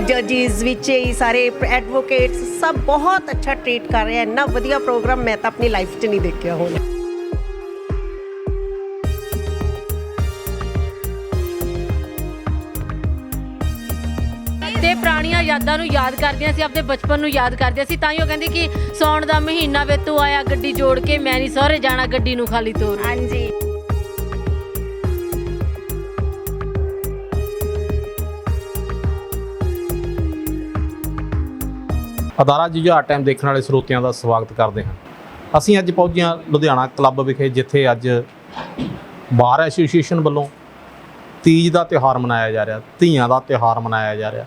ਜੱਜਿਸ ਵਿੱਚ ਹੀ ਸਾਰੇ ਐਡਵੋਕੇਟਸ ਸਭ ਬਹੁਤ ਅੱਛਾ ਟ੍ਰੀਟ ਕਰ ਰਹੇ ਆ। ਇੰਨਾ ਵਧੀਆ ਪ੍ਰੋਗਰਾਮ ਮੈਂ ਤਾਂ ਆਪਣੀ ਲਾਈਫ 'ਚ ਨਹੀਂ ਦੇਖਿਆ ਹੁਣ। ਤੇ ਪੁਰਾਣੀਆਂ ਯਾਦਾਂ ਨੂੰ ਯਾਦ ਕਰਦੀਆਂ ਸੀ ਆਪਣੇ ਬਚਪਨ ਨੂੰ ਯਾਦ ਕਰਦੀਆਂ ਸੀ ਤਾਂ ਹੀ ਉਹ ਕਹਿੰਦੀ ਕਿ ਸੌਣ ਦਾ ਮਹੀਨਾ ਵੇ ਤੂੰ ਆਇਆ ਗੱਡੀ ਜੋੜ ਕੇ ਮੈਂ ਨਹੀਂ ਸਹੁਰੇ ਜਾਣਾ ਗੱਡੀ ਨੂੰ ਖਾਲੀ ਤੋਰ। ਹਾਂਜੀ। ਅਦਾਰਾ ਜੁਝਾਰ ਟਾਈਮ ਦੇਖਣ ਵਾਲੇ ਸਰੋਤਿਆਂ ਦਾ ਸਵਾਗਤ ਕਰਦੇ ਹਾਂ। ਅਸੀਂ ਅੱਜ ਪਹੁੰਚੇ ਹਾਂ ਲੁਧਿਆਣਾ ਕਲੱਬ ਵਿਖੇ, ਜਿੱਥੇ ਅੱਜ ਬਾਰ ਐਸੋਸੀਏਸ਼ਨ ਵੱਲੋਂ ਤੀਜ ਦਾ ਤਿਉਹਾਰ ਮਨਾਇਆ ਜਾ ਰਿਹਾ, ਧੀਆਂ ਦਾ ਤਿਉਹਾਰ ਮਨਾਇਆ ਜਾ ਰਿਹਾ।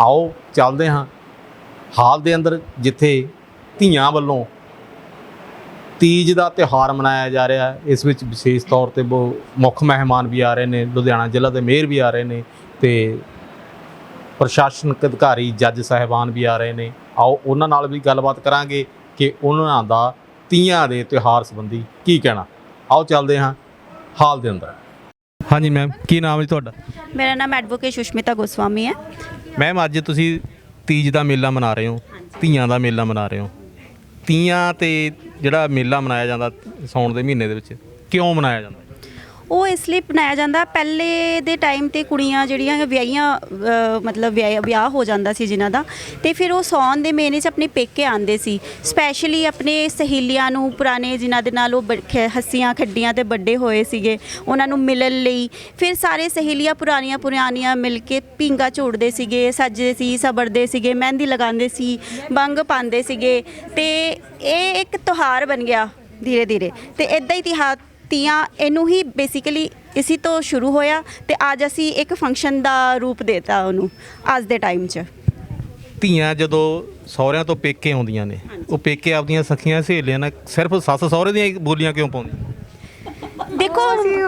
ਆਓ, ਚੱਲਦੇ ਹਾਂ ਹਾਲ ਦੇ ਅੰਦਰ, ਜਿੱਥੇ ਧੀਆਂ ਵੱਲੋਂ ਤੀਜ ਦਾ ਤਿਉਹਾਰ ਮਨਾਇਆ ਜਾ ਰਿਹਾ। ਹੈ ਇਸ ਵਿੱਚ ਵਿਸ਼ੇਸ਼ ਤੌਰ ਤੇ ਬਹੁ ਮੁੱਖ ਮਹਿਮਾਨ ਵੀ ਆ ਰਹੇ ਨੇ, ਲੁਧਿਆਣਾ ਜ਼ਿਲ੍ਹਾ ਦੇ ਮੇਅਰ ਵੀ ਆ ਰਹੇ ਨੇ ਤੇ ਪ੍ਰਸ਼ਾਸਨਿਕ ਅਧਿਕਾਰੀ, ਜੱਜ ਸਾਹਿਬਾਨ ਵੀ ਆ ਰਹੇ ਨੇ। ਆਓ ਉਹਨਾਂ ਨਾਲ ਵੀ ਗੱਲਬਾਤ ਕਰਾਂਗੇ ਕਿ ਉਹਨਾਂ ਦਾ ਤੀਆਂ ਦੇ ਤਿਉਹਾਰ ਸੰਬੰਧੀ ਕੀ ਕਹਿਣਾ। ਆਓ ਚੱਲਦੇ ਹਾਂ ਹਾਲ ਦੇ ਅੰਦਰ। ਹਾਂਜੀ ਮੈਮ ਕੀ ਨਾਮ ਹੈ ਤੁਹਾਡਾ? ਮੇਰਾ ਨਾਮ ਐਡਵੋਕੇਟ ਸੁਸ਼ਮਿਤਾ ਗੋਸਵਾਮੀ ਹੈ। ਮੈਮ ਅੱਜ ਤੁਸੀਂ ਤੀਜ ਦਾ ਮੇਲਾ ਮਨਾ ਰਹੇ ਹੋ ਧੀਆਂ ਦਾ ਮੇਲਾ ਮਨਾ ਰਹੇ ਹੋ। ਤੀਆਂ ਤੇ ਜਿਹੜਾ ਮੇਲਾ ਮਨਾਇਆ ਜਾਂਦਾ ਸੌਣ ਦੇ ਮਹੀਨੇ ਦੇ ਵਿੱਚ ਕਿਉਂ ਮਨਾਇਆ ਜਾਂਦਾ? ਉਹ ਇਸ ਲਈ ਬਣਾਇਆ ਜਾਂਦਾ। ਪਹਿਲੇ ਦੇ ਟਾਈਮ ਤੇ ਕੁੜੀਆਂ ਜਿਹੜੀਆਂ ਵਿਆਹੀਆਂ ਅ, ਮਤਲਬ ਵਿਆਹ ਵਿਆਹ ਹੋ ਜਾਂਦਾ ਸੀ ਜਿਨ੍ਹਾਂ ਦਾ। ਤੇ ਫਿਰ ਉਹ ਸੌਣ ਦੇ ਮਹੀਨੇ 'ਚ ਆਪਣੇ ਪੇਕੇ ਆਉਂਦੇ ਸੀ। ਸਪੈਸ਼ਲੀ ਆਪਣੇ ਸਹੇਲੀਆਂ ਨੂੰ ਪੁਰਾਣੇ ਜਿਨ੍ਹਾਂ ਦੇ ਨਾਲ ਉਹ ਬ- ਖ- ਹੱਸੀਆਂ ਖੱਡੀਆਂ ਤੇ ਵੱਡੇ ਹੋਏ ਸੀਗੇ ਉਹਨਾਂ ਨੂੰ ਮਿਲਣ ਲਈ। ਫਿਰ ਸਾਰੇ ਸਹੇਲੀਆਂ ਪੁਰਾਣੀਆਂ ਪੁਰਾਣੀਆਂ ਮਿਲ ਕੇ ਪਿੰਗਾ ਝੋੜਦੇ ਸੀਗੇ ਸੱਜਦੇ ਸੀ ਸਬਰਦੇ ਸੀਗੇ ਮਹਿੰਦੀ ਲਗਾਉਂਦੇ ਸੀ ਬੰਗ ਪਾਉਂਦੇ ਸੀਗੇ। ਤੇ ਇਹ ਇੱਕ ਤਿਉਹਾਰ ਬਣ ਗਿਆ ਧੀਰੇ ਧੀਰੇ ਤੇ ਇਦਾਂ ਹੀ ਤਿਹਾ ਤੀਆਂ, ਇਹਨੂੰ ਹੀ ਬੇਸਿਕਲੀ ਇਸੀ ਤੋਂ ਸ਼ੁਰੂ ਹੋਇਆ ਤੇ ਅੱਜ ਅਸੀਂ ਇੱਕ ਫੰਕਸ਼ਨ ਦਾ ਰੂਪ ਦੇਤਾ ਉਹਨੂੰ, ਅੱਜ ਦੇ ਟਾਈਮ 'ਚ। ਧੀਆਂ ਜਦੋਂ ਸਹੁਰਿਆਂ ਤੋਂ ਪੇਕੇ ਆਉਂਦੀਆਂ ਨੇ, ਉਹ ਪੇਕੇ ਆਪਦੀਆਂ ਸਖੀਆਂ ਸਹੇਲੀਆਂ ਨਾਲ ਸਿਰਫ ਸੱਸ ਸਹੁਰੇ ਦੀਆਂ ਹੀ ਬੋਲੀਆਂ ਕਿਉਂ ਪਾਉਂਦੀਆਂ? ਦੇਖੋ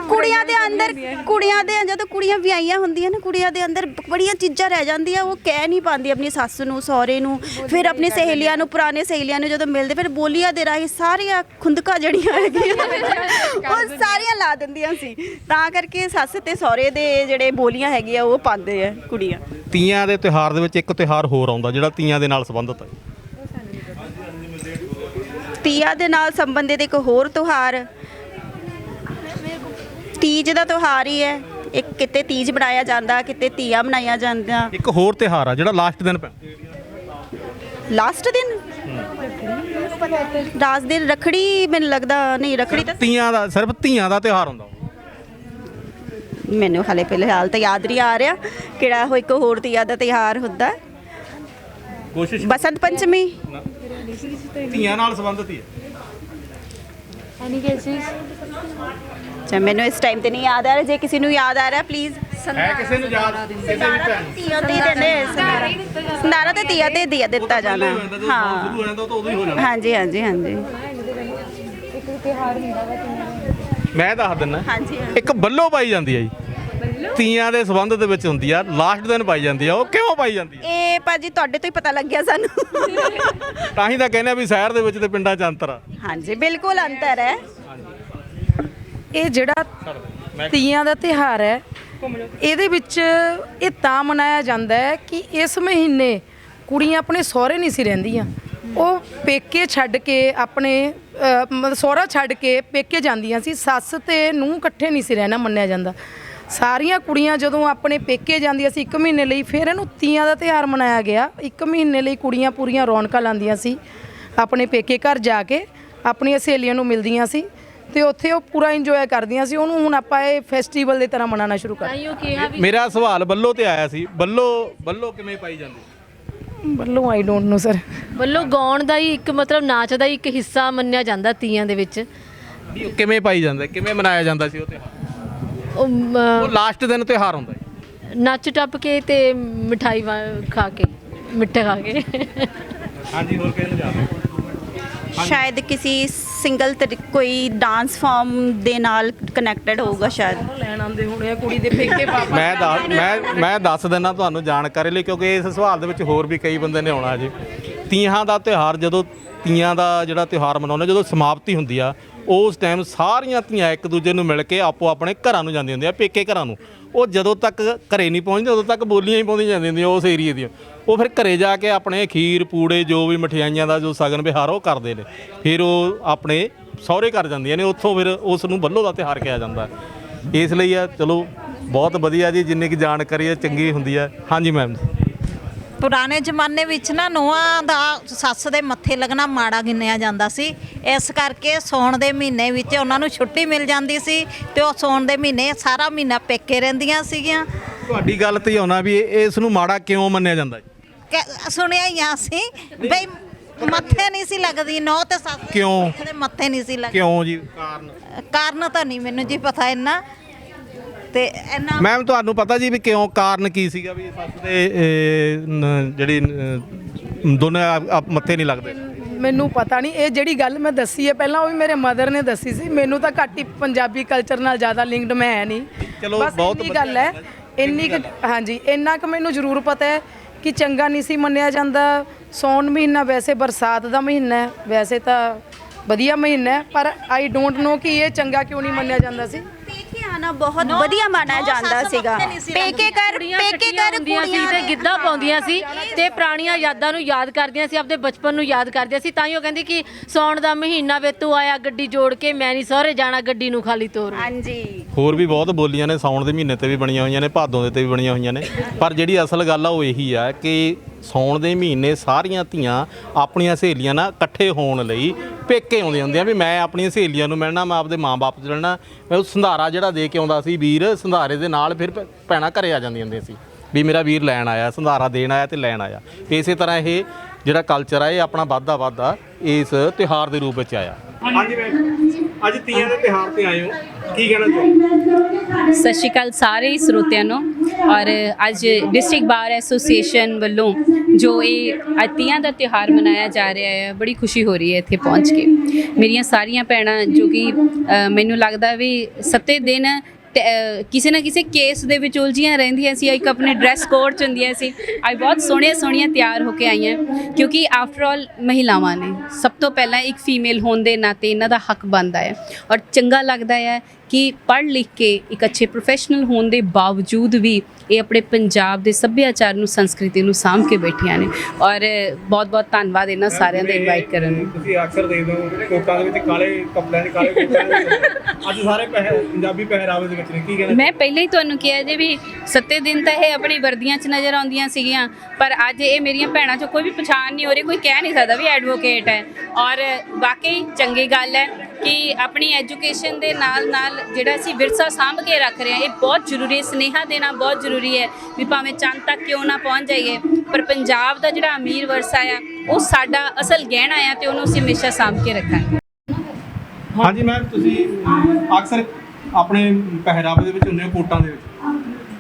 ਕੁੜੀਆਂ ਦੇ ਅੰਦਰ ਕੁੜੀਆਂ ਦੇ ਜਦੋਂ ਕੁੜੀਆਂ ਵਿਆਹੀਆਂ ਹੁੰਦੀਆਂ ਨੇ ਕੁੜੀਆਂ ਦੇ ਅੰਦਰ ਬੜੀਆਂ ਚੀਜ਼ਾਂ ਰਹਿ ਜਾਂਦੀਆਂ ਉਹ ਕਹਿ ਨਹੀਂ ਪਾਉਂਦੀ ਆਪਣੀ ਸੱਸ ਨੂੰ ਸਹੁਰੇ ਨੂੰ ਫਿਰ ਆਪਣੀ ਸਹੇਲੀਆਂ ਨੂੰ ਪੁਰਾਣੇ ਸਹੇਲੀਆਂ ਨੂੰ ਜਦੋਂ ਮਿਲਦੇ ਫਿਰ ਬੋਲੀਆਂ ਦੇ ਰਾਹੀਂ ਸਾਰੀਆਂ ਖੁੰਦਕਾਂ ਜੜੀਆਂ ਹੈਗੀਆਂ ਉਹ ਸਾਰੀਆਂ ਲਾ ਦਿੰਦੀਆਂ ਸੀ। ਤਾਂ ਕਰਕੇ ਸੱਸ ਤੇ ਸਹੁਰੇ ਦੇ ਜਿਹੜੇ ਬੋਲੀਆਂ ਹੈਗੀਆਂ ਉਹ ਪਾਉਂਦੇ ਆ ਕੁੜੀਆਂ। ਤੀਆਂ ਦੇ ਤਿਉਹਾਰ ਦੇ ਵਿੱਚ ਇੱਕ ਤਿਉਹਾਰ ਹੋਰ ਆਉਂਦਾ ਜਿਹੜਾ ਤੀਆਂ ਦੇ ਨਾਲ ਸੰਬੰਧਿਤ ਹੈ। ਤੀਆਂ ਦੇ ਨਾਲ ਸੰਬੰਧਿਤ ਇੱਕ ਹੋਰ ਤਿਉਹਾਰ ਤੀਜ ਦਾ ਤਿਉਹਾਰ ਹੀ ਹੈ। ਇੱਕ ਕਿਤੇ ਤੀਜ ਬਣਾਇਆ ਜਾਂਦਾ ਕਿਤੇ ਤੀਆਂ ਬਣਾਈਆਂ ਜਾਂਦੀਆਂ। ਇੱਕ ਹੋਰ ਤਿਉਹਾਰ ਆ ਜਿਹੜਾ ਲਾਸਟ ਦਿਨ ਪੈ ਲਾਸਟ ਦਿਨ? ਲਾਸਟ ਦਿਨ ਰਖੜੀ ਮੈਨੂੰ ਲੱਗਦਾ ਨਹੀਂ ਰਖੜੀ ਤਾਂ ਤੀਆਂ ਦਾ ਸਿਰਫ ਧੀਆਂ ਦਾ ਤਿਉਹਾਰ ਹੁੰਦਾ। ਮੈਨੂੰ ਹਾਲੇ ਫਿਲਹਾਲ ਤਾਂ ਯਾਦ ਨਹੀਂ ਆ ਰਿਹਾ ਕਿਹੜਾ ਹੋ ਇੱਕ ਹੋਰ ਤੀਆਂ ਦਾ ਤਿਉਹਾਰ ਹੁੰਦਾ। ਹੈ। ਕੋਸ਼ਿਸ਼ ਬਸੰਤ ਪੰਚਮੀ। ਧੀਆਂ ਨਾਲ ਸੰਬੰਧਿਤ ਹੀ ਹੈ। ਅੱਛਾ ਮੈਨੂੰ ਇਸ ਟਾਈਮ ਤੇ ਨਹੀਂ ਯਾਦ ਆ ਰਿਹਾ। ਜੇ ਕਿਸੇ ਨੂੰ ਯਾਦ ਆ ਰਿਹਾ ਪਲੀਜ਼ ਹੈ ਕਿਸੇ ਨੂੰ ਯਾਦ? ਕਿਸੇ ਵੀ ਭੈਣ। ਤੀਆਂ ਤੇ ਦਿੰਦੇ ਸੰਦਾਰਾ ਤੇ ਤੀਆਂ ਤੇ ਦਿਆ ਦਿੱਤਾ ਜਾਣਾ। ਹਾਂ ਸ਼ੁਰੂ ਹੋ ਜਾਂਦਾ ਤਾਂ ਉਦੋਂ ਹੀ ਹੋ ਜਾਂਦਾ। ਹਾਂਜੀ ਹਾਂਜੀ ਹਾਂਜੀ। ਮੈਂ ਦੱਸ ਦਿੰਦਾ। ਹਾਂਜੀ ਇੱਕ ਬੱਲੋ ਪਾਈ ਜਾਂਦੀ ਹੈ ਜੀ। ਤੀਆਂ ਦੇ ਸੰਬੰਧ ਦੇ ਵਿੱਚ ਹੁੰਦੀ ਆ ਲਾਸਟ ਦਿਨ ਪਾਈ ਜਾਂਦੀ ਆ ਉਹ ਕਿਉਂ ਪਾਈ ਜਾਂਦੀ ਆ? ਇਹ ਭਾਜੀ ਤੁਹਾਡੇ ਤੋਂ ਹੀ ਪਤਾ ਲੱਗਿਆ ਸਾਨੂੰ। ਤਾਂ ਹੀ ਤਾਂ ਕਹਿੰਦੇ ਆ ਵੀ ਸ਼ਹਿਰ ਦੇ ਵਿੱਚ ਤੇ ਪਿੰਡਾਂ 'ਚ ਅੰਤਰ ਆ। ਹਾਂਜੀ ਬਿਲਕੁਲ ਅੰਤਰ ਹੈ। ਇਹ ਜਿਹੜਾ ਤੀਆਂ ਦਾ ਤਿਹਾਰ ਹੈ ਇਹਦੇ ਵਿੱਚ ਇਹ ਤਾਂ ਮਨਾਇਆ ਜਾਂਦਾ ਹੈ ਕਿ ਇਸ ਮਹੀਨੇ ਕੁੜੀਆਂ ਆਪਣੇ ਸਹੁਰੇ ਨਹੀਂ ਸੀ ਰਹਿੰਦੀਆਂ। ਉਹ ਪੇਕੇ ਛੱਡ ਕੇ ਆਪਣੇ ਅਹ, ਮਤਲਬ ਸਹੁਰਾ ਛੱਡ ਕੇ ਪੇਕੇ ਜਾਂਦੀਆਂ ਸੀ ਸੱਸ ਤੇ ਨੂੰ ਇਕੱਠੇ ਨਹੀਂ ਸੀ ਰਹਿਣਾ ਮੰਨਿਆ ਜਾਂਦਾ। ਸਾਰੀਆਂ ਕੁੜੀਆਂ ਜਦੋਂ ਆਪਣੇ ਪੇਕੇ ਜਾਂਦੀਆਂ ਸੀ ਇੱਕ ਮਹੀਨੇ ਲਈ ਫਿਰ ਇਹਨੂੰ ਤੀਆਂ ਦਾ ਤਿਹਾਰ ਮਨਾਇਆ ਗਿਆ। ਇੱਕ ਮਹੀਨੇ ਲਈ ਕੁੜੀਆਂ ਪੂਰੀਆਂ ਰੌਣਕਾਂ ਲਾਉਂਦੀਆਂ ਸੀ ਆਪਣੇ ਪੇਕੇ ਘਰ ਜਾ ਕੇ ਆਪਣੀਆਂ ਸਹੇਲੀਆਂ ਨੂੰ ਮਿਲਦੀਆਂ ਸੀ ਤੇ ਉੱਥੇ ਉਹ ਪੂਰਾ ਇੰਜੋਏ ਕਰਦੀਆਂ ਸੀ। ਉਹਨੂੰ ਹੁਣ ਆਪਾਂ ਇਹ ਫੈਸਟੀਵਲ ਦੀ ਤਰ੍ਹਾਂ ਮਨਾਉਣਾ ਸ਼ੁਰੂ ਕਰ ਮੇਰਾ ਸਵਾਲ ਬੱਲੋ ਤੇ ਆਇਆ ਸੀ। ਬੱਲੋ ਬੱਲੋ ਕਿਵੇਂ ਪਾਈ ਜਾਂਦੀ? ਬੱਲੋਂ ਆਈ ਡੋਂਟ ਨੋ ਸਰ ਵੱਲੋਂ ਗਾਉਣ ਦਾ ਹੀ ਇੱਕ ਮਤਲਬ ਨਾਚ ਦਾ ਹੀ ਇੱਕ ਹਿੱਸਾ ਮੰਨਿਆ ਜਾਂਦਾ ਤੀਆਂ ਦੇ ਵਿੱਚ। ਕਿਵੇਂ ਪਾਈ ਜਾਂਦਾ? ਕਿਵੇਂ ਮਨਾਇਆ ਜਾਂਦਾ ਸੀ ਉਹ ਤਿਉਹਾਰ? ਉਹ ਲਾਸਟ ਦਿਨ ਤਿਉਹਾਰ ਹੁੰਦਾ ਜੀ। ਨੱਚ ਟੱਪ ਕੇ ਤੇ ਮਠਾਈ ਖਾ ਕੇ ਮਿੱਠੇ ਖਾ ਕੇ। ਹਾਂਜੀ ਹੋਰ ਕਿਹਨੂੰ ਜਾਣਦੇ ਸ਼ਾਇਦ ਕਿਸੇ ਸਿੰਗਲ ਕੋਈ ਡਾਂਸ ਫਾਰਮ ਦੇ ਨਾਲ ਕਨੈਕਟਡ ਹੋਊਗਾ ਸ਼ਾਇਦ। ਲੈਣ ਆਉਂਦੇ ਹੋਣੇ ਆ ਕੁੜੀ ਦੇ ਪੇਕੇ ਪਾਪਾ ਮੈਂ ਦੱਸ ਮੈਂ ਮੈਂ ਦੱਸ ਦਿੰਦਾ ਤੁਹਾਨੂੰ ਜਾਣਕਾਰੀ ਲਈ ਕਿਉਂਕਿ ਇਸ ਸਵਾਲ ਦੇ ਵਿੱਚ ਹੋਰ ਵੀ ਕਈ ਬੰਦੇ ਨੇ ਆਉਣਾ ਜੀ। ਤੀਆਂ ਦਾ ਤਿਉਹਾਰ ਜਦੋਂ ਤੀਆਂ ਦਾ ਜਿਹੜਾ ਤਿਉਹਾਰ ਮਨਾਉਂਦੇ ਜਦੋਂ ਸਮਾਪਤੀ ਹੁੰਦੀ ਆ ਉਸ ਟਾਈਮ ਸਾਰੀਆਂ ਧੀਆਂ ਇੱਕ ਦੂਜੇ ਨੂੰ ਮਿਲ ਕੇ ਆਪੋ ਆਪਣੇ ਘਰਾਂ ਨੂੰ ਜਾਂਦੀਆਂ ਹੁੰਦੀਆਂ, ਪੇਕੇ ਘਰਾਂ ਨੂੰ। ਉਹ ਜਦੋਂ ਤੱਕ ਘਰੇ ਨਹੀਂ ਪਹੁੰਚਦੇ ਉਦੋਂ ਤੱਕ ਬੋਲੀਆਂ ਹੀ ਪਾਉਂਦੀਆਂ ਜਾਂਦੀਆਂ ਹੁੰਦੀਆਂ ਉਸ ਏਰੀਏ ਦੀਆਂ। ਉਹ ਫਿਰ ਘਰੇ ਜਾ ਕੇ ਆਪਣੇ ਖੀਰ, ਪੂੜੇ, ਜੋ ਵੀ ਮਠਿਆਈਆਂ ਦਾ ਜੋ ਸਗਨ ਵਿਹਾਰ, ਉਹ ਕਰਦੇ ਨੇ। ਫਿਰ ਉਹ ਆਪਣੇ ਸਹੁਰੇ ਘਰ ਜਾਂਦੀਆਂ ਨੇ, ਉੱਥੋਂ ਫਿਰ ਉਸ ਨੂੰ ਬੱਲੋ ਦਾ ਤਿਉਹਾਰ ਕਿਹਾ ਜਾਂਦਾ। ਇਸ ਲਈ ਆ, ਚਲੋ, ਬਹੁਤ ਵਧੀਆ ਜੀ, ਜਿੰਨੀ ਕਿ ਜਾਣਕਾਰੀ ਹੈ ਚੰਗੀ ਹੁੰਦੀ ਹੈ ਹਾਂਜੀ ਮੈਮ ਜੀ। ਪੁਰਾਣੇ ਜ਼ਮਾਨੇ ਵਿੱਚ ਨਾ ਨੂੰਹਾਂ ਦਾ ਸੱਸ ਦੇ ਮੱਥੇ ਲੱਗਣਾ ਮਾੜਾ ਗਿਣਿਆ ਜਾਂਦਾ ਸੀ। ਇਸ ਕਰਕੇ ਸੌਣ ਦੇ ਮਹੀਨੇ ਵਿੱਚ ਉਹਨਾਂ ਨੂੰ ਛੁੱਟੀ ਮਿਲ ਜਾਂਦੀ ਸੀ ਤੇ ਉਹ ਸੌਣ ਦੇ ਮਹੀਨੇ ਸਾਰਾ ਮਹੀਨਾ ਪੇਕੇ ਰਹਿੰਦੀਆਂ ਸੀਗੀਆਂ। ਤੁਹਾਡੀ ਗੱਲ ਤੇ ਆਉਣਾ ਵੀ ਇਹ- ਇਸ ਨੂੰ ਮਾੜਾ ਕਿਉਂ ਮੰਨਿਆ ਜਾਂਦਾ ਜੀ? ਸੁਣਿਆ ਹੀ ਆ ਸੀ ਬਈ ਮੱਥੇ ਨਹੀਂ ਸੀ ਲੱਗਦੀ ਨੌ ਤੇ ਸੱਸ ਦੇ ਕਿਉਂ? ਮੱਥੇ ਨਹੀਂ ਸੀ ਲੱਗਦੀ। ਕਿਉਂ ਜੀ? ਕਾਰਨ? ਕਾਰਨ ਤਾਂ ਨਹੀਂ ਮੈਨੂੰ ਜੀ ਪਤਾ ਇੰਨਾ। ਤੇ ਇੰਨਾ ਮੈਮ ਤੁਹਾਨੂੰ ਪਤਾ ਜੀ ਵੀ ਕਿਉਂ ਕਾਰਨ ਕੀ ਸੀਗਾ ਵੀ ਸੱਸ ਦੇ ਇਹ, ਨ- ਜਿਹੜੀ ਦੋਨੇ ਆਪ- ਆਪ ਮੱਥੇ ਨਹੀਂ ਲੱਗਦੇ? ਮੈਨੂੰ ਪਤਾ ਨਹੀਂ ਇਹ ਜਿਹੜੀ ਗੱਲ ਮੈਂ ਦੱਸੀ ਹੈ ਪਹਿਲਾਂ ਉਹ ਵੀ ਮੇਰੇ ਮਦਰ ਨੇ ਦੱਸੀ ਸੀ। ਮੈਨੂੰ ਤਾਂ ਘੱਟ ਹੀ ਪੰਜਾਬੀ ਕਲਚਰ ਨਾਲ ਜ਼ਿਆਦਾ ਲਿੰਕਡ ਮੈਂ ਹੈ ਨਹੀਂ। ਚਲੋ, ਬਸ ਬਹੁਤ ਇੰਨੀ ਵਧੀਆ ਗੱਲ ਹੈ ਇੰਨੀ ਕੁ ਹਾਂਜੀ ਇੰਨਾ ਕੁ ਮੈਨੂੰ ਜ਼ਰੂਰ ਪਤਾ ਹੈ ਕਿ ਚੰਗਾ ਨਹੀਂ ਸੀ ਮੰਨਿਆ ਜਾਂਦਾ। ਸੌਣ ਮਹੀਨਾ ਵੈਸੇ ਬਰਸਾਤ ਦਾ ਮਹੀਨਾ ਹੈ ਵੈਸੇ ਤਾਂ ਵਧੀਆ ਮਹੀਨਾ ਹੈ ਪਰ ਆਈ ਡੋਂਟ ਨੋ ਕਿ ਇਹ ਚੰਗਾ ਕਿਉਂ ਨਹੀਂ ਮੰਨਿਆ ਜਾਂਦਾ ਸੀ। ਆਣਾ ਬਹੁਤ ਵਧੀਆ ਮੰਨਿਆ ਨੌ ਜਾਂਦਾ ਸੀਗਾ। ਪੇਕੇ ਕਰ ਕੁੜੀਆਂ ਪੇਕੇ ਕਰ ਹੁੰਦੀਆਂ ਸੀ ਕੁੜੀਆਂ ਤੇ ਗਿੱਧਾ ਪਾਉਂਦੀਆਂ ਸੀ ਤੇ ਪੁਰਾਣੀਆਂ ਯਾਦਾਂ ਨੂੰ ਯਾਦ ਕਰਦੀਆਂ ਸੀ ਆਪਦੇ ਬਚਪਨ ਨੂੰ ਯਾਦ ਕਰਦੀਆਂ ਸੀ। ਤਾਂ ਹੀ ਉਹ ਕਹਿੰਦੀ ਕਿ ਸੌਣ ਦਾ ਮਹੀਨਾ ਵੇ ਤੂੰ ਆਇਆ ਗੱਡੀ ਜੋੜ ਕੇ ਮੈਂ ਨਹੀਂ ਸਹੁਰੇ ਜਾਣਾ ਗੱਡੀ ਨੂੰ ਖਾਲੀ ਤੋਰ ਹਾਂਜੀ। ਹੋਰ ਵੀ ਬਹੁਤ ਬੋਲੀਆਂ ਨੇ ਸਾਉਣ ਦੇ ਮਹੀਨੇ ਤੇ ਵੀ ਬਣੀਆਂ ਹੋਈਆਂ ਨੇ ਭਾਦੋਂ ਦੇ ਤੇ ਵੀ ਬਣੀਆਂ ਹੋਈਆਂ ਨੇ। ਪਰ ਜਿਹੜੀ ਅਸਲ ਗੱਲ ਆ ਉਹ ਇਹੀ ਆ ਕਿ ਸਾਉਣ ਦੇ ਮਹੀਨੇ ਸਾਰੀਆਂ ਧੀਆਂ ਆਪਣੀਆਂ ਸਹੇਲੀਆਂ ਨਾਲ ਇਕੱਠੇ ਹੋਣ ਲਈ ਪੇਕੇ ਆਉਂਦੀਆਂ ਹੁੰਦੀਆਂ ਵੀ ਮੈਂ ਆਪਣੀਆਂ ਸਹੇਲੀਆਂ ਨੂੰ ਮਿਲਣਾ ਮੈਂ ਆਪਦੇ ਮਾਂ-ਬਾਪ ਚ ਰਹਿਣਾ ਮੈਂ ਉਹ ਸੰਧਾਰਾ ਜਿਹੜਾ ਦੇ ਕੇ ਆਉਂਦਾ ਸੀ ਵੀਰ ਸੰਧਾਰੇ ਦੇ ਨਾਲ ਫਿਰ ਭੈਣਾਂ ਘਰੇ ਆ ਜਾਂਦੀਆਂ ਹੁੰਦੀਆਂ ਸੀ। ਵੀ ਮੇਰਾ ਵੀਰ ਲੈਣ ਆਇਆ ਸੰਧਾਰਾ ਦੇਣ ਆਇਆ ਤੇ ਲੈਣ ਆਇਆ। ਇਸੇ ਤਰ੍ਹਾਂ ਇਹ ਜਿਹੜਾ ਕਲਚਰ ਆ ਇਹ ਆਪਣਾ ਵਾਧਾ ਵਾਧਾ ਇਸ ਤਿਉਹਾਰ ਦੇ ਰੂਪ ਵਿੱਚ ਆਇਆ। ਹਾਂਜੀ ਅੱਜ ਤੀਆਂ ਦੇ ਤਿਉਹਾਰ ਤੇ ਆਏ ਹੋ। ਕੀ ਕਹਿਣਾ ਚਾਹੁੰਦੇ ਸਤਿ ਸ਼੍ਰੀ ਅਕਾਲ ਸਾਰੇ ਸਰੋਤਿਆਂ ਨੂੰ। ਔਰ ਅੱਜ ਡਿਸਟ੍ਰਿਕਟ ਬਾਰ ਐਸੋਸੀਏਸ਼ਨ ਵੱਲੋਂ ਜੋ ਇਹ ਅਤੀਆਂ ਦਾ ਤਿਉਹਾਰ ਮਨਾਇਆ ਜਾ ਰਿਹਾ ਹੈ, ਬੜੀ ਖੁਸ਼ੀ ਹੋ ਰਹੀ ਹੈ ਇੱਥੇ ਪਹੁੰਚ ਕੇ। ਮੇਰੀਆਂ ਸਾਰੀਆਂ ਭੈਣਾਂ ਜੋ ਕਿ ਮੈਨੂੰ ਲੱਗਦਾ ਵੀ ਸੱਤੇ ਦਿਨ ਕਿਸੇ ਨਾ ਕਿਸੇ ਕੇਸ ਦੇ ਵਿੱਚ ਉਲਝੀਆਂ ਰਹਿੰਦੀਆਂ ਸੀ, ਇੱਕ ਆਪਣੇ ਡਰੈਸ ਕੋਡ ਚ ਹੁੰਦੀਆਂ ਸੀ। ਅੱਜ ਬਹੁਤ ਸੋਹਣੀਆਂ ਸੋਹਣੀਆਂ ਤਿਆਰ ਹੋ ਕੇ ਆਈਆਂ, ਕਿਉਂਕਿ ਆਫਟਰ ਆਲ ਮਹਿਲਾਵਾਂ ਨੇ। ਸਭ ਤੋਂ ਪਹਿਲਾਂ ਇੱਕ ਫੀਮੇਲ ਹੋਣ ਦੇ ਨਾਤੇ ਇਹਨਾਂ ਦਾ ਹੱਕ ਬਣਦਾ ਹੈ। ਔਰ ਚੰਗਾ ਲੱਗਦਾ ਹੈ ਕਿ ਪੜ੍ਹ ਲਿਖ ਕੇ ਇੱਕ ਅੱਛੇ ਪ੍ਰੋਫੈਸ਼ਨਲ ਹੋਣ ਦੇ ਬਾਵਜੂਦ ਵੀ ਇਹ ਆਪਣੇ ਪੰਜਾਬ ਦੇ ਸੱਭਿਆਚਾਰ ਨੂੰ ਸੰਸਕ੍ਰਿਤੀ ਨੂੰ ਸਾਂਭ ਕੇ ਬੈਠੀਆਂ ਨੇ। ਔਰ ਬਹੁਤ ਬਹੁਤ ਧੰਨਵਾਦ ਇਹਨਾਂ ਸਾਰਿਆਂ ਦਾ ਇਨਵਾਈਟ ਕਰਨ ਨੂੰ। ਤੁਸੀਂ ਅਕਸਰ ਦੇਖਦੇ ਹੋ ਕੋਟਾਂ ਦੇ ਵਿੱਚ ਕਾਲੇ ਕੱਪੜਿਆਂ ਦੇ ਕਾਲੇ ਕੋਟਾਂ। ਅੱਜ ਸਾਰੇ ਪਹਿ- ਪੰਜਾਬੀ ਪਹਿਰਾਵੇ ਦੇ ਵਿੱਚ ਨੇ ਕੀ ਕਹਿਣਾ ਮੈਂ ਪਹਿਲਾਂ ਹੀ ਤੁਹਾਨੂੰ ਕਿਹਾ ਜੇ ਵੀ ਸੱਤੇ ਦਿਨ ਤਾਂ ਇਹ ਆਪਣੀ ਵਰਦੀਆਂ 'ਚ ਨਜ਼ਰ ਆਉਂਦੀਆਂ ਸੀਗੀਆਂ ਪਰ ਅੱਜ ਇਹ ਮੇਰੀਆਂ ਭੈਣਾਂ 'ਚੋਂ ਕੋਈ ਵੀ ਪਛਾਣ ਨਹੀਂ ਹੋ ਰਹੀ ਕੋਈ ਕਹਿ ਨਹੀਂ ਸਕਦਾ ਵੀ ਐਡਵੋਕੇਟ ਹੈ। ਔਰ ਵਾਕਈ ਚੰਗੀ ਗੱਲ ਹੈ ਕਿ ਆਪਣੀ ਐਜੂਕੇਸ਼ਨ ਦੇ ਨਾਲ ਨਾਲ ਜਿਹੜਾ ਅਸੀਂ ਵਿਰਸਾ ਸਾਂਭ ਕੇ ਰੱਖ ਰਹੇ ਹਾਂ, ਇਹ ਬਹੁਤ ਜ਼ਰੂਰੀ ਹੈ। ਸਨੇਹਾ ਦੇਣਾ ਬਹੁਤ ਜ਼ਰੂਰੀ ਹੈ ਵੀ ਭਾਵੇਂ ਚੰਦ ਤੱਕ ਕਿਉਂ ਨਾ ਪਹੁੰਚ ਜਾਈਏ, ਪਰ ਪੰਜਾਬ ਦਾ ਜਿਹੜਾ ਅਮੀਰ ਵਿਰਸਾ ਆ, ਉਹ ਸਾਡਾ ਅਸਲ ਗਹਿਣਾ ਆ ਤੇ ਉਹਨੂੰ ਅਸੀਂ ਹਮੇਸ਼ਾ ਸਾਂਭ ਕੇ ਰੱਖਾਂਗੇ। ਹਾਂਜੀ ਮੈਮ ਤੁਸੀਂ ਅਕਸਰ ਆਪਣੇ ਪਹਿਰਾਵੇ ਦੇ ਵਿੱਚ ਹੁੰਦੇ ਹੋ, ਕੋਟਾਂ ਦੇ ਵਿੱਚ।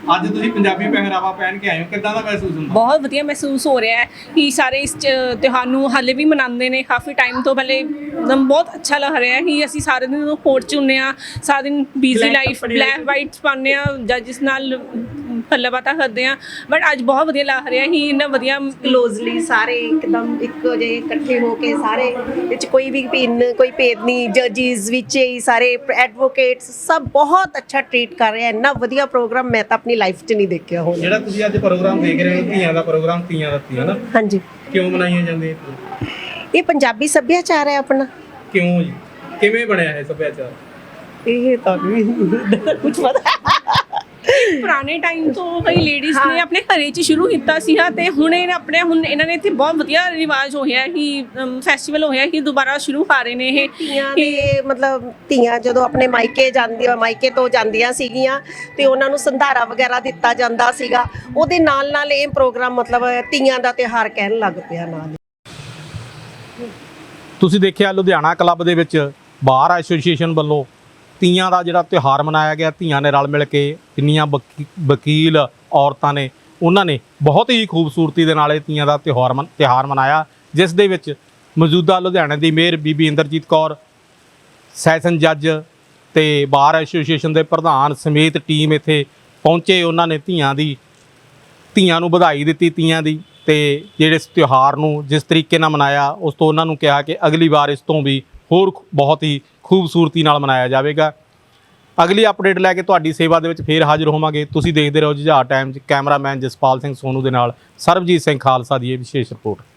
ਅੱਜ ਤੁਸੀਂ ਪੰਜਾਬੀ ਪਹਿਰਾਵਾ ਪਹਿਨ ਕੇ ਆਏ ਹੋ ਕਿੱਦਾਂ ਦਾ ਮਹਿਸੂਸ ਹੁੰਦਾ? ਬਹੁਤ ਵਧੀਆ ਮਹਿਸੂਸ ਹੋ ਰਿਹਾ ਹੈ ਕਿ ਸਾਰੇ ਇਸ ਤਿਉਹਾਰ ਨੂੰ ਹਾਲੇ ਵੀ ਮਨਾਉਂਦੇ ਨੇ। ਕਾਫੀ ਟਾਈਮ ਤੋਂ ਪਹਿਲੇ ਇੱਕਦਮ ਬਹੁਤ ਅੱਛਾ ਲੱਗ ਰਿਹਾ ਹੈ ਕਿ ਅਸੀਂ ਸਾਰੇ ਦਿਨ ਕੋਟ ਚ ਹੁੰਨੇ ਆ ਸਾਰਾ ਦਿਨ ਬਿਜ਼ੀ ਲਾਈਫ ਬਲੈਕ ਵਾਈਟਸ ਪਾਉਂਦੇ ਆ ਜਾਂ ਜਿਸ ਨਾਲ ਪੱਲੇ ਬਾਤਾਂ ਕਰਦੇ ਆ ਬਟ ਅੱਜ ਬਹੁਤ ਵਧੀਆ ਲੱਗ ਰਿਹਾ ਕਿ ਇੰਨਾ ਵਧੀਆ ਕਲੋਜ਼ਲੀ ਸਾਰੇ ਇੱਕਦਮ ਇੱਕੋ ਜਿਹੇ ਇਕੱਠੇ ਹੋ ਕੇ ਸਾਰੇ ਵਿੱਚ ਕੋਈ ਵੀ ਪਿੰਨ ਕੋਈ ਭੇਦ ਨਹੀਂ ਜੱਜਿਸ ਵਿੱਚ ਹੀ ਸਾਰੇ ਐਡਵੋਕੇਟਸ ਸਭ ਬਹੁਤ ਅੱਛਾ ਟ੍ਰੀਟ ਕਰ ਰਹੇ ਇੰਨਾ ਵਧੀਆ ਪ੍ਰੋਗਰਾਮ ਮੈਂ ਤਾਂ ਆਪਣੀ ਲਾਈਫ 'ਚ ਨਹੀਂ ਦੇਖਿਆ ਹੋਣਾ। ਜਿਹੜਾ ਤੁਸੀਂ ਅੱਜ ਪ੍ਰੋਗਰਾਮ ਦੇਖ ਰਹੇ ਹੋ ਧੀਆਂ ਦਾ ਪ੍ਰੋਗਰਾਮ ਧੀਆਂ ਦਾ ਧੀਆਂ ਨਾ ਹਾਂਜੀ। ਕਿਉਂ ਮਨਾਈਆਂ ਜਾਂਦੀਆਂ ਇਹ ਪੰਜਾਬੀ ਸੱਭਿਆਚਾਰ ਹੈ ਆਪਣਾ। ਕਿਉਂ ਜੀ? ਕਿਵੇਂ ਬਣਿਆ ਇਹ ਸੱਭਿਆਚਾਰ? ਇਹ ਤਾਂ ਕੁਝ ਪਤਾ ਪੁਰਾਣੇ ਟਾਈਮ ਤੋਂ ਕਈ ਲੇਡੀਜ਼ ਨੇ ਆਪਣੇ ਘਰੇ 'ਚ ਸ਼ੁਰੂ ਕੀਤਾ ਸੀ ਤੇ ਹੁਣ ਇਹ ਆਪਣੇ ਹੁਣ ਇਹਨਾਂ ਨੇ ਇੱਥੇ ਬਹੁਤ ਵਧੀਆ ਰਿਵਾਜ ਹੋਇਆ ਕਿ ਫੈਸਟੀਵਲ ਹੋਇਆ ਕਿ ਦੁਬਾਰਾ ਸ਼ੁਰੂ ਕਰ ਰਹੇ ਨੇ ਇਹ। ਧੀਆਂ ਦੇ ਮਤਲਬ ਧੀਆਂ ਜਦੋਂ ਆਪਣੇ ਮਾਇਕੇ ਜਾਂਦੀਆਂ ਮਾਇਕੇ ਤੋਂ ਜਾਂਦੀਆਂ ਸੀਗੀਆਂ ਤੇ ਉਹਨਾਂ ਨੂੰ ਸੰਧਾਰਾ ਵਗੈਰਾ ਦਿੱਤਾ ਜਾਂਦਾ ਸੀਗਾ ਉਹਦੇ ਨਾਲ ਨਾਲ ਇਹ ਪ੍ਰੋਗਰਾਮ ਮਤਲਬ ਧੀਆਂ ਦਾ ਤਿਉਹਾਰ ਕਹਿਣ ਲੱਗ ਪਿਆ ਨਾਲ ਤੁਸੀਂ ਦੇਖਿਆ ਲੁਧਿਆਣਾ ਕਲੱਬ ਦੇ ਵਿੱਚ ਬਾਰ ਐਸੋਸੀਏਸ਼ਨ ਵੱਲੋਂ ਤੀਆਂ ਦਾ ਜਿਹੜਾ ਤਿਉਹਾਰ ਮਨਾਇਆ ਗਿਆ, ਧੀਆਂ ਨੇ ਰਲ ਮਿਲ ਕੇ ਜਿੰਨੀਆਂ ਵਕੀ- ਵਕੀਲ ਔਰਤਾਂ ਨੇ, ਉਹਨਾਂ ਨੇ ਬਹੁਤ ਹੀ ਖੂਬਸੂਰਤੀ ਦੇ ਨਾਲ ਇਹ ਤੀਆਂ ਦਾ ਤਿਉਹਾਰ ਮਨ- ਤਿਉਹਾਰ ਮਨਾਇਆ, ਜਿਸ ਦੇ ਵਿੱਚ ਮੌਜੂਦਾ ਲੁਧਿਆਣੇ ਦੀ ਮੇਅਰ ਬੀਬੀ ਇੰਦਰਜੀਤ ਕੌਰ, ਸੈਸ਼ਨ ਜੱਜ ਤੇ ਬਾਰ ਐਸੋਸੀਏਸ਼ਨ ਦੇ ਪ੍ਰਧਾਨ ਸਮੇਤ ਟੀਮ ਇੱਥੇ ਪਹੁੰਚੇ, ਉਹਨਾਂ ਨੇ ਧੀਆਂ ਦੀ, ਧੀਆਂ ਨੂੰ ਵਧਾਈ ਦਿੱਤੀ ਤੀਆਂ ਦੀ ਤੇ ਜਿਹੜੇ ਇਸ ਤਿਉਹਾਰ ਨੂੰ ਜਿਸ ਤਰੀਕੇ ਨਾਲ ਮਨਾਇਆ, ਉਸ ਤੋਂ ਉਹਨਾਂ ਨੂੰ ਕਿਹਾ ਕਿ ਅਗਲੀ ਵਾਰ ਇਸ ਤੋਂ ਵੀ ਹੋਰ ਬਹੁਤ ਹੀ ਖੂਬਸੂਰਤੀ ਨਾਲ ਮਨਾਇਆ ਜਾਵੇਗਾ। ਅਗਲੀ ਅਪਡੇਟ ਲੈ ਕੇ ਤੁਹਾਡੀ ਸੇਵਾ ਦੇ ਵਿੱਚ ਫੇਰ ਹਾਜ਼ਰ ਹੋਵਾਂਗੇ। ਤੁਸੀਂ ਦੇਖਦੇ ਰਹੋ ਜੁਝਾਰ ਟਾਈਮਜ਼ ਕੈਮਰਾਮੈਨ ਜਸਪਾਲ ਸਿੰਘ ਸੋਨੂ ਦੇ ਨਾਲ ਸਰਬਜੀਤ ਸਿੰਘ ਖਾਲਸਾ ਦੀ ਇਹ ਵਿਸ਼ੇਸ਼ ਰਿਪੋਰਟ।